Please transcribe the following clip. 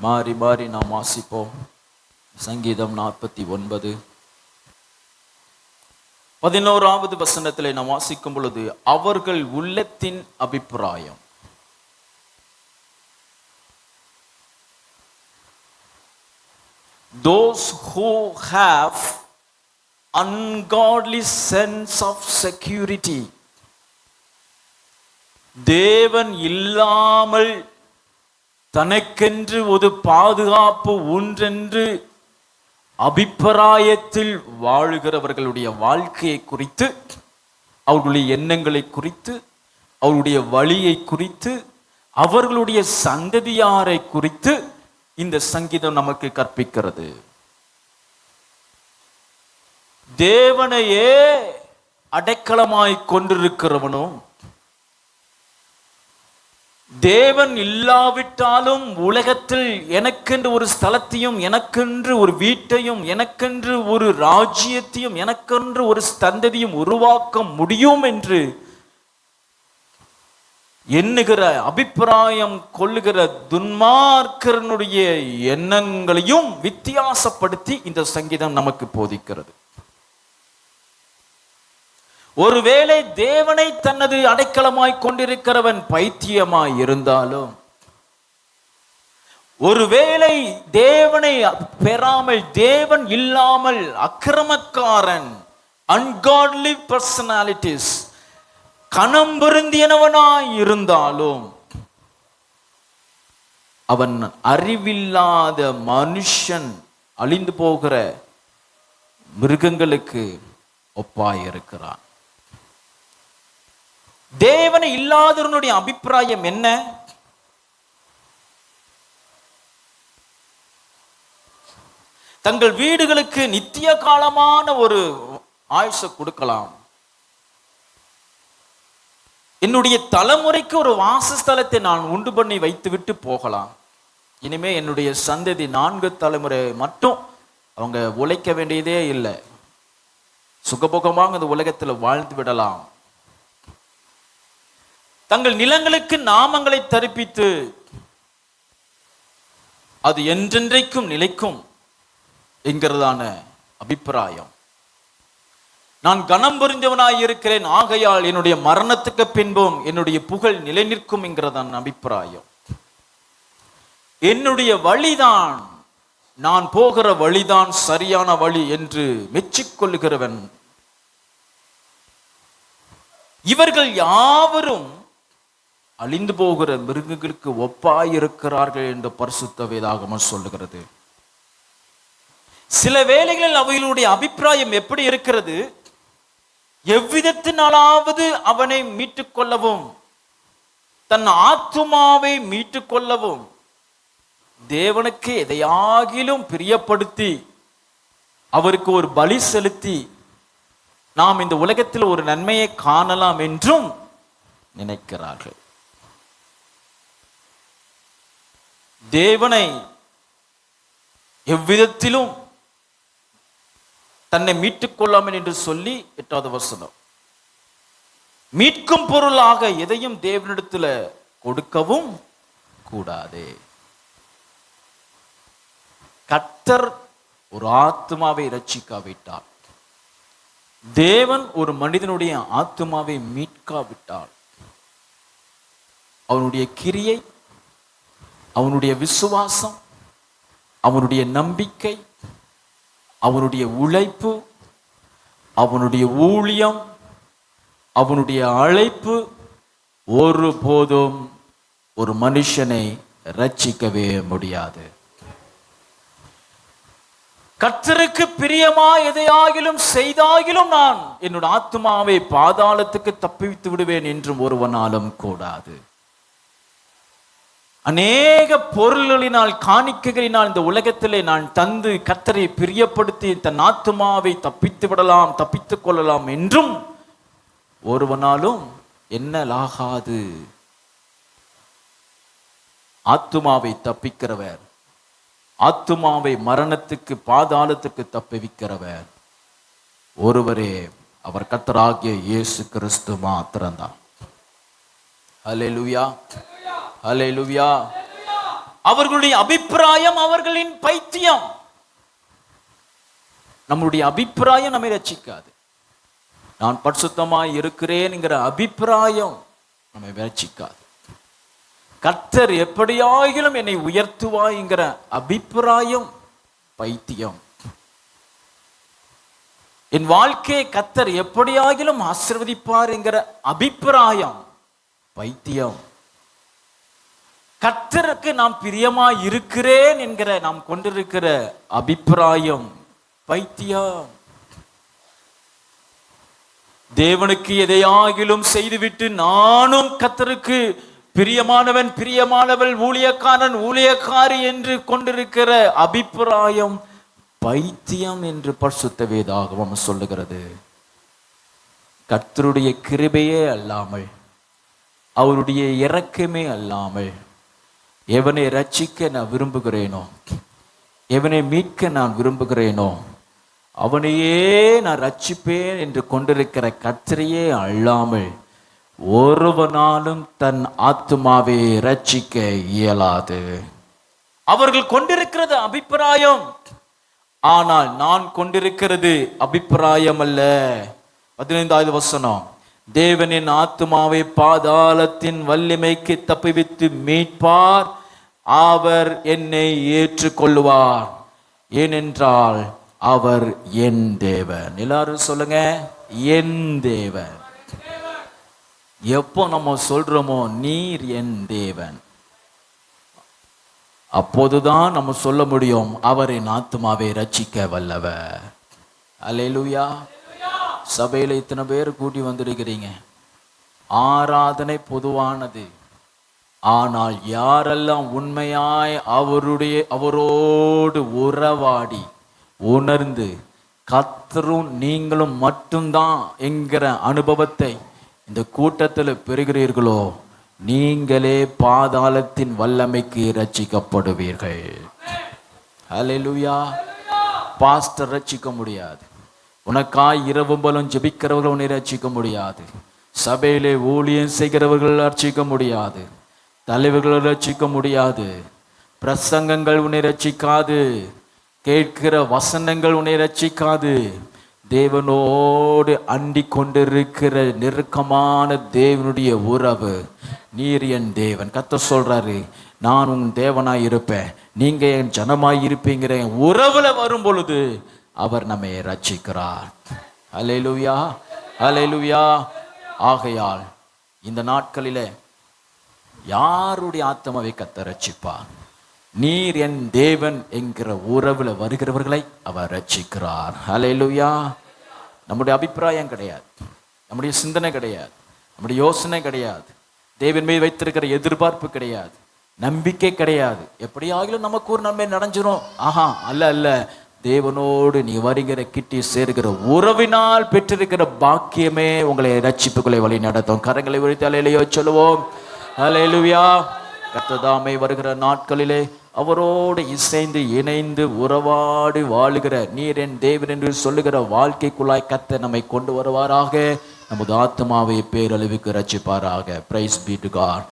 மாறி மாறி நாம் வாசிப்போம். சங்கீதம் நாற்பத்தி ஒன்பது. பதினோராவது வசனத்தில் நாம் வாசிக்கும் பொழுது அவர்கள் உள்ளத்தின் அபிப்பிராயம். Those who have ungodly sense of security தேவன் இல்லாமல் தனக்கென்று ஒரு பாதுகாப்பு ஒன்றென்று அபிப்பிராயத்தில் வாழுகிறவர்களுடைய வாழ்க்கையை குறித்து அவர்களுடைய எண்ணங்களை குறித்து அவருடைய வழியை குறித்து அவர்களுடைய சந்ததியாரை குறித்து இந்த சங்கீதம் நமக்கு கற்பிக்கிறது. தேவனையே அடைக்கலமாய் கொண்டிருக்கிறவனும் தேவன் இல்லாவிட்டாலும் உலகத்தில் எனக்கென்று ஒரு ஸ்தலத்தையும் எனக்கென்று ஒரு வீட்டையும் எனக்கென்று ஒரு ராஜ்யத்தையும் எனக்கென்று ஒரு ஸ்தந்ததியும் உருவாக்க முடியும் என்று எண்ணுகிற அபிப்பிராயம் கொள்ளுகிற துன்மார்க்கரனுடைய எண்ணங்களையும் வித்தியாசப்படுத்தி இந்த சங்கீதம் நமக்கு போதிக்கிறது. ஒருவேளை தேவனை தனது அடைக்கலமாய் கொண்டிருக்கிறவன் பைத்தியமாய் இருந்தாலும் ஒருவேளை தேவனை பெறாமல் தேவன் இல்லாமல் அக்கிரமக்காரன் அன்காட்லி பர்சனாலிட்டிஸ் கணம் பொருந்தியனவனாய் இருந்தாலும் அவன் அறிவில்லாத மனுஷன் அழிந்து போகிற மிருகங்களுக்கு ஒப்பாயிருக்கிறான். தேவனை இல்லாதவனுடைய அபிப்பிராயம் என்ன? தங்கள் வீடுகளுக்கு நித்திய காலமான ஒரு ஆயுச கொடுக்கலாம். என்னுடைய தலைமுறைக்கு ஒரு வாசஸ்தலத்தை நான் உண்டு பண்ணி வைத்துவிட்டு போகலாம். இனிமே என்னுடைய சந்ததி நான்கு தலைமுறை மட்டும் அவங்க உழைக்க வேண்டியதே இல்லை. சுகபோகமாக இந்த உலகத்தில் வாழ்ந்து விடலாம். தங்கள் நிலங்களுக்கு நாமங்களை தரிப்பித்து அது என்றென்றைக்கும் நிலைக்கும் என்கிறதான அபிப்பிராயம். நான் கனம் புரிந்தவனாய் இருக்கிறேன் ஆகையால் என்னுடைய மரணத்துக்கு பின்பும் என்னுடைய புகழ் நிலை நிற்கும் என்கிறதான அபிப்பிராயம். என்னுடைய வழிதான் நான் போகிற வழிதான் சரியான வழி என்று மெச்சிக்கொள்ளுகிறவன். இவர்கள் யாவரும் அழிந்து போகிற மிருகங்களுக்கு ஒப்பாயிருக்கிறார்கள் என்று பரிசுத்த வேதாகமம் சொல்லுகிறது. சில வேளைகளில் அவைகளுடைய அபிப்பிராயம் எப்படி இருக்கிறது? எவ்விதத்தினாலாவது அவனை மீட்டுக் கொள்ளவும் தன் ஆத்துமாவை மீட்டுக் கொள்ளவும் தேவனுக்கு எதையாகிலும் பிரியப்படுத்தி அவருக்கு ஒரு பலி செலுத்தி நாம் இந்த உலகத்தில் ஒரு நன்மையை காணலாம் என்றும் நினைக்கிறார்கள். தேவனை எவ்விதத்திலும் தன்னை மீட்டுக் கொள்ளாமல் என்று சொல்லி எட்டாவது வசனம். மீட்கும் பொருளாக எதையும் தேவனிடத்துல கொடுக்கவும் கூடாது. கத்தர் ஒரு ஆத்மாவை ரட்சிக்காவிட்டார் தேவன் ஒரு மனிதனுடைய ஆத்மாவை மீட்காவிட்டால் அவனுடைய கிரியை அவனுடைய விசுவாசம் அவனுடைய நம்பிக்கை அவனுடைய உழைப்பு அவனுடைய ஊழியம் அவனுடைய அழைப்பு ஒருபோதும் ஒரு மனுஷனை ரட்சிக்கவே முடியாது. கர்த்தருக்கு பிரியமா எதையாகிலும் செய்தாகிலும் நான் என்னோட ஆத்மாவை பாதாளத்துக்கு தப்பிவித்து விடுவேன் என்றும் ஒருவனாலும் கூடாது. அநேக பொருள்களினால் காணிக்கைகளினால் இந்த உலகத்திலே நான் தந்து கத்தரை பிரியப்படுத்தி தன் ஆத்துமாவை தப்பித்து விடலாம் தப்பித்துக் கொள்ளலாம் என்றும் ஒருவனாலும் என்னலாகாது ஆத்துமாவை தப்பிக்கிறவர் ஆத்துமாவை மரணத்துக்கு பாதாளத்துக்கு தப்பிவிக்கிறவர். ஒருவரே அவர் கத்தராகிய இயேசு கிறிஸ்து மாத்திரம்தான். ஹalleluya லுவியா அவர்களுடைய அபிப்பிராயம் அவர்களின் பைத்தியம். நம்மளுடைய அபிப்பிராயம் நம்மை ரசிக்காது நான் பரிசுத்தமாய் இருக்கிறேன்ங்கிற அபிப்பிராயம் நம்மை ரசிக்காது கர்த்தர் எப்படியாகிலும் என்னை உயர்த்துவாய்ங்கிற அபிப்பிராயம் பைத்தியம். என் வாழ்க்கையை கத்தர் எப்படியாகிலும் ஆசிர்வதிப்பார் என்கிற அபிப்பிராயம் பைத்தியம். கத்தருக்கு நாம் பிரியமா இருக்கிறேன் என்கிற நாம் கொண்டிருக்கிற அபிப்பிராயம் பைத்தியம். தேவனுக்கு எதையாகிலும் செய்துவிட்டு நானும் கத்தருக்கு பிரியமானவன் பிரியமானவள் ஊழியக்காரன் ஊழியக்காரி என்று கொண்டிருக்கிற அபிப்பிராயம் பைத்தியம் என்று பரிசுத்த வேதாகமம் சொல்லுகிறது. கர்த்தருடைய கிருபையே அல்லாமல் அவருடைய இறக்கமே அல்லாமல் எவனை ரட்சிக்க நான் விரும்புகிறேனோ எவனை மீட்க நான் விரும்புகிறேனோ அவனையே நான் ரட்சிப்பேன் என்று கொண்டிருக்கிற கத்திரையே அல்லாமல் ஒருவனாலும் தன் ஆத்துமாவை ரட்சிக்க இயலாது. அவர்கள் கொண்டிருக்கிறது அபிப்பிராயம். ஆனால் நான் கொண்டிருக்கிறது அபிப்பிராயம் அல்ல. பதினைந்தாவது வசனம். தேவனின் ஆத்துமாவை பாதாளத்தின் வல்லிமைக்கு தப்பிவித்து மீட்பார். அவர் என்னை ஏற்றுக்கொள்ளுவார் ஏனென்றால் அவர் என் தேவன். எல்லாரும் சொல்லுங்க என் தேவன். எப்போ நம்ம சொல்றோமோ நீர் என் தேவன். அப்போதுதான் நம்ம சொல்ல முடியும் அவரின் ஆத்மாவை ரச்சிக்க வல்லவர். அல்லேலூயா. சபையில் இத்தனை பேர் கூட்டி வந்திருக்கிறீங்க. ஆராதனை பொதுவானது. ஆனால் யாரெல்லாம் உண்மையாய் அவருடைய அவரோடு உறவாடி உணர்ந்து கத்தரும் நீங்களும் மட்டும்தான் என்கிற அனுபவத்தை இந்த கூட்டத்தில் பெறுகிறீர்களோ நீங்களே பாதாளத்தின் வல்லமைக்கு ரட்சிக்கப்படுவீர்கள் ஹalleluya. பாஸ்டர் ரட்சிக்க முடியாது. உனக்காய் இரவும் பலம் ஜெபிக்கிறவர்கள் உன்னை ரட்சிக்க முடியாது. சபையிலே ஊழியம் செய்கிறவர்கள் ரட்சிக்க முடியாது. தலைவர்களை ரசிக்க முடியாது. பிரசங்கங்கள் உன்னை ரட்சிக்காது. கேட்கிற வசனங்கள் உன்னை ரட்சிக்காது. தேவனோடு அண்டி கொண்டிருக்கிற நெருக்கமான தேவனுடைய உறவு. நீர் என் தேவன். கத்த சொல்றாரு நான் உன் தேவனாய் இருப்பேன். நீங்க என் ஜனமாய் இருப்பீங்கிற என் உறவுல வரும் பொழுது அவர் நம்மை ரட்சிக்கிறார். அலையலுயா அலையலுயா ஆகையால் இந்த நாட்களிலே யாருடைய ஆத்மாவை கத்த ரட்சிப்பார்? நீர் என் தேவன் என்கிற உறவுல வருகிறவர்களை அவர் ரட்சிக்கிறார். ஹalleluya நம்முடைய அபிப்பிராயம் கிடையாது. நம்முடைய சிந்தனை கிடையாது. நம்முடைய யோசனை கிடையாது. தேவன் மீது வைத்திருக்கிற எதிர்பார்ப்பு கிடையாது. நம்பிக்கை கிடையாது. எப்படியாகிலும் நமக்கு ஒரு நன்மை நடஞ்சிரும். ஆஹா அல்ல அல்ல. தேவனோடு நீ வருகிற கிட்டி சேர்கிற உறவினால் பெற்றிருக்கிற பாக்கியமே உங்களை ரட்சிப்புகளை வழி நடத்தும் கரங்களை விழித்து அலையிலையோ சொல்லுவோம். அலையிலுயா கத்ததாமை வருகிற நாட்களிலே அவரோடு இசைந்து இணைந்து உறவாடி வாழுகிற நீர் என் தேவன் என்று சொல்லுகிற வாழ்க்கைக்குள்ளாய் கத்த நம்மை கொண்டு வருவாராக. நமது ஆத்மாவை பேரளவுக்கு ரச்சிப்பாராக பிரைஸ் பீ